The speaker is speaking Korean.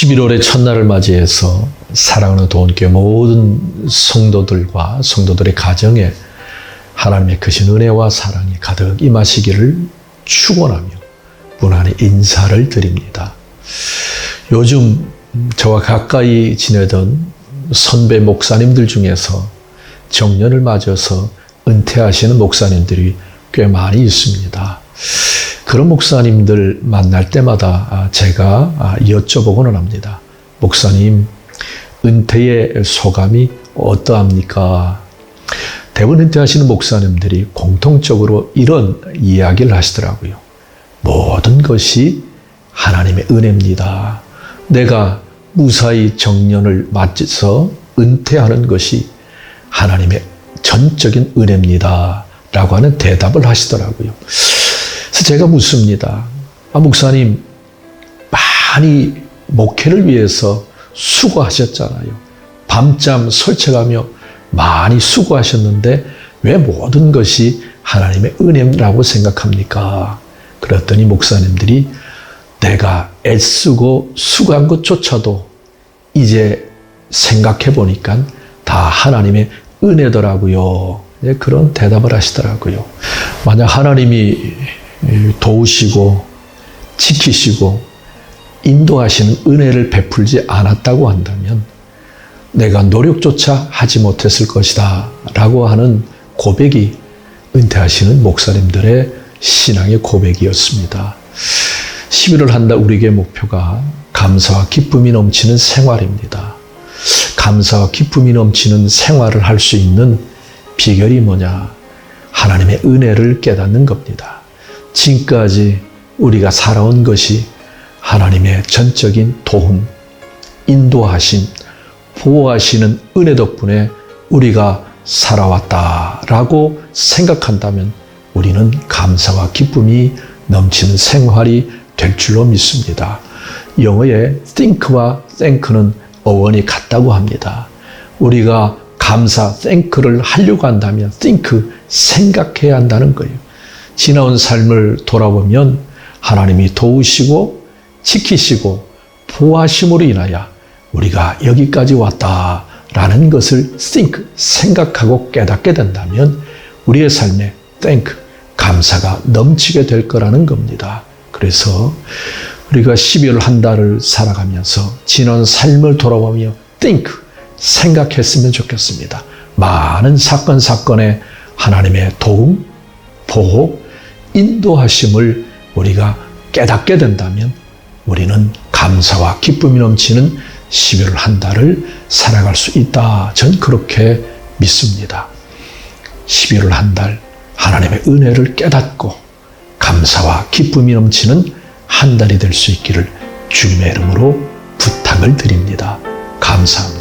11월의 첫날을 맞이해서 사랑하는 도원교회 모든 성도들과 성도들의 가정에 하나님의 크신 은혜와 사랑이 가득 임하시기를 축원하며 무난히 인사를 드립니다. 요즘 저와 가까이 지내던 선배 목사님들 중에서 정년을 맞아서 은퇴하시는 목사님들이 꽤 많이 있습니다. 그런 목사님들 만날 때마다 제가 여쭤보고는 합니다. 목사님, 은퇴의 소감이 어떠합니까? 대부분 은퇴하시는 목사님들이 공통적으로 이런 이야기를 하시더라고요. 모든 것이 하나님의 은혜입니다. 내가 무사히 정년을 맞춰서 은퇴하는 것이 하나님의 전적인 은혜입니다. 라고 하는 대답을 하시더라고요. 그래서 제가 묻습니다. 아, 목사님, 많이 목회를 위해서 수고하셨잖아요. 밤잠 설쳐가며 많이 수고하셨는데 왜 모든 것이 하나님의 은혜라고 생각합니까? 그랬더니 목사님들이 내가 애쓰고 수고한 것조차도 이제 생각해 보니까 다 하나님의 은혜더라고요. 그런 대답을 하시더라고요. 만약 하나님이 도우시고 지키시고 인도하시는 은혜를 베풀지 않았다고 한다면 내가 노력조차 하지 못했을 것이다 라고 하는 고백이 은퇴하시는 목사님들의 신앙의 고백이었습니다. 11월 한 달 우리에게 목표가 감사와 기쁨이 넘치는 생활입니다. 감사와 기쁨이 넘치는 생활을 할 수 있는 비결이 뭐냐? 하나님의 은혜를 깨닫는 겁니다. 지금까지 우리가 살아온 것이 하나님의 전적인 도움, 인도하심, 보호하시는 은혜 덕분에 우리가 살아왔다라고 생각한다면 우리는 감사와 기쁨이 넘치는 생활이 될 줄로 믿습니다. 영어의 think와 thank는 어원이 같다고 합니다. 우리가 감사, thank를 하려고 한다면 think, 생각해야 한다는 거예요. 지나온 삶을 돌아보면 하나님이 도우시고 지키시고 보호하심으로 인하여 우리가 여기까지 왔다라는 것을 think, 생각하고 깨닫게 된다면 우리의 삶에 thank, 감사가 넘치게 될 거라는 겁니다. 그래서 우리가 12월 한 달을 살아가면서 지난 삶을 돌아보며 think, 생각했으면 좋겠습니다. 많은 사건, 사건에 하나님의 도움, 보호, 인도하심을 우리가 깨닫게 된다면 우리는 감사와 기쁨이 넘치는 11월 한 달을 살아갈 수 있다. 전 그렇게 믿습니다. 11월 한 달 하나님의 은혜를 깨닫고 감사와 기쁨이 넘치는 한 달이 될 수 있기를 주님의 이름으로 부탁을 드립니다. 감사합니다.